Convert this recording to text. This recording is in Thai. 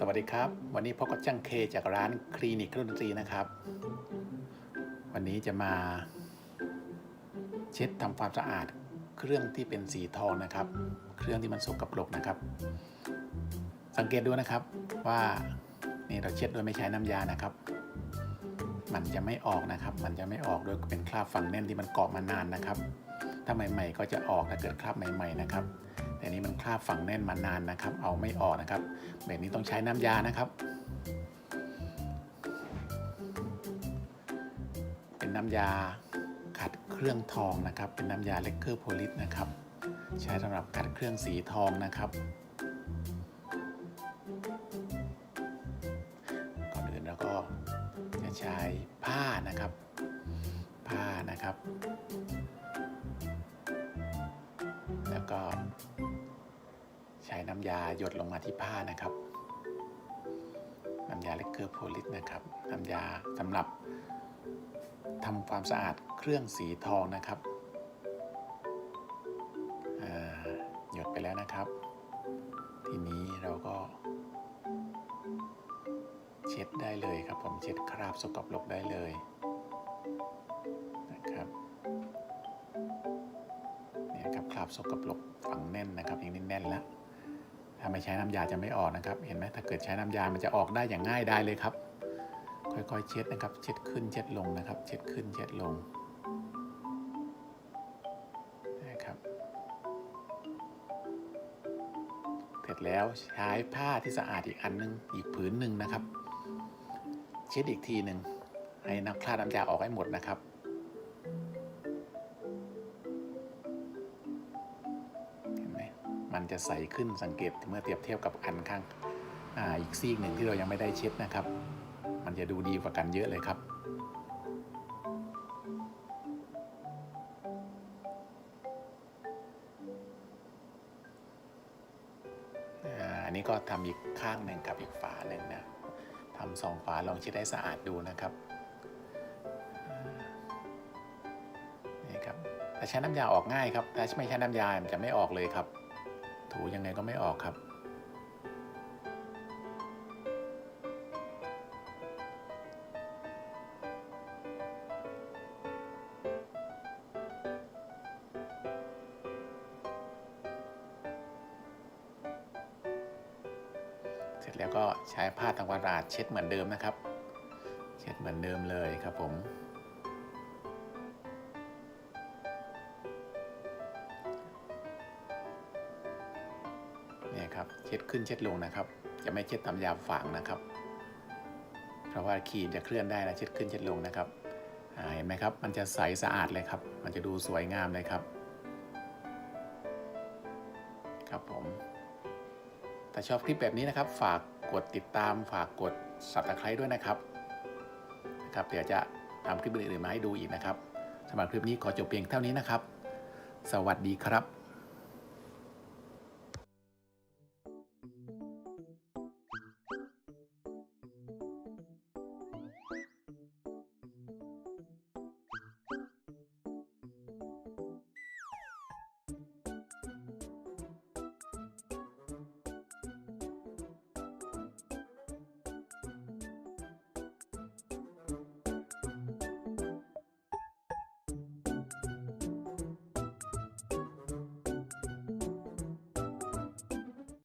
สวัสดีครับ วันนี้พบกับจังเคจากร้านคลินิกเครื่องดนตรีนะครับ วันนี้จะมาเช็ดทำความสะอาดเครื่องที่เป็นสีทองนะครับ เครื่องที่มันสกปรกนะครับ สังเกตดูนะครับว่านี่เราเช็ดโดยไม่ใช้น้ำยานะครับ มันจะไม่ออกนะครับ มันจะไม่ออกโดยเป็นคราบฝังแน่นที่มันเกาะมานานนะครับ ถ้าใหม่ ๆ ก็จะออกถ้าเกิดคราบใหม่ ๆ นะครับ แต่นี้มันคราบฝังแน่นมานานนะครับ เอาไม่ออกนะครับ แบบนี้ต้องใช้น้ำยานะครับ เป็นน้ำยาขัดเครื่องทองนะครับ เป็นน้ำยาเลกเกอร์โพลิสนะครับ ใช้สำหรับขัดเครื่องสีทองนะครับ ช้ผ้านะครับ ผ้านะครับ แล้วก็ ใช้น้ำยาหยดลงมาที่ผ้านะครับ น้ำยาเลกเกอร์โพลิสนะครับ น้ำยาสำหรับทำความสะอาดเครื่องสีทองนะครับหยดไปแล้วนะครับ ทีนี้เราก็ เช็ดได้เลยครับผมเช็ดคราบสกปรกได้เลยนะครับเนี่ยครับคราบสกปรกฝังแน่นนะครับอย่างนี้แน่นแล้วถ้าไม่ใช้น้ำยาจะไม่ออกนะครับ เห็นไหมถ้าเกิดใช้น้ำยามันจะออกได้อย่างง่ายได้เลยครับ ค่อยๆเช็ดนะครับ เช็ดขึ้นเช็ดลงนะครับ เช็ดขึ้นเช็ดลงนะครับเสร็จแล้วใช้ผ้าที่สะอาดอีกอันนึงอีกผืนหนึ่งนะครับ เช็ดอีกทีหนึ่งให้น้ำคราดน้ำยาออกให้หมดนะครับเห็นไหมมันจะใสขึ้นสังเกตเมื่อเทียบเทียบกับอันข้างออีกซีกหนึ่งที่เรายังไม่ได้เช็ดนะครับ มันจะดูดีกว่ากันเยอะเลยครับอันนี้ก็ทำอีกข้างหนึ่งกับอีกฝาหนึ่งนะ ทำสองฝาลองเช็ดให้สะอาดดูนะครับนี่ครับแต่ใช้น้ำยาออกง่ายครับแต่ไม่ใช้น้ำยามันจะไม่ออกเลยครับ ถูยังไงก็ไม่ออกครับ เสร็จแล้วก็ใช้ผ้าทำความสะอาดเช็ดเหมือนเดิมนะครับ เช็ดเหมือนเดิมเลยครับผม เนี่ยครับเช็ดขึ้นเช็ดลงนะครับ จะไม่เช็ดตามยาฝางนะครับ เพราะว่าครีมจะเคลื่อนได้นะเช็ดขึ้นเช็ดลงนะครับเห็นไหมครับ มันจะใสสะอาดเลยครับ มันจะดูสวยงามเลยครับ ครับผม ถ้าชอบคลิปแบบนี้นะครับ ฝากกดติดตาม ฝากกด subscribe ด้วยนะครับนะครับ เดี๋ยวจะทำคลิปอื่นๆมาให้ดูอีกนะครับสำหรับคลิปนี้ขอจบเพียงเท่านี้นะครับ สวัสดีครับ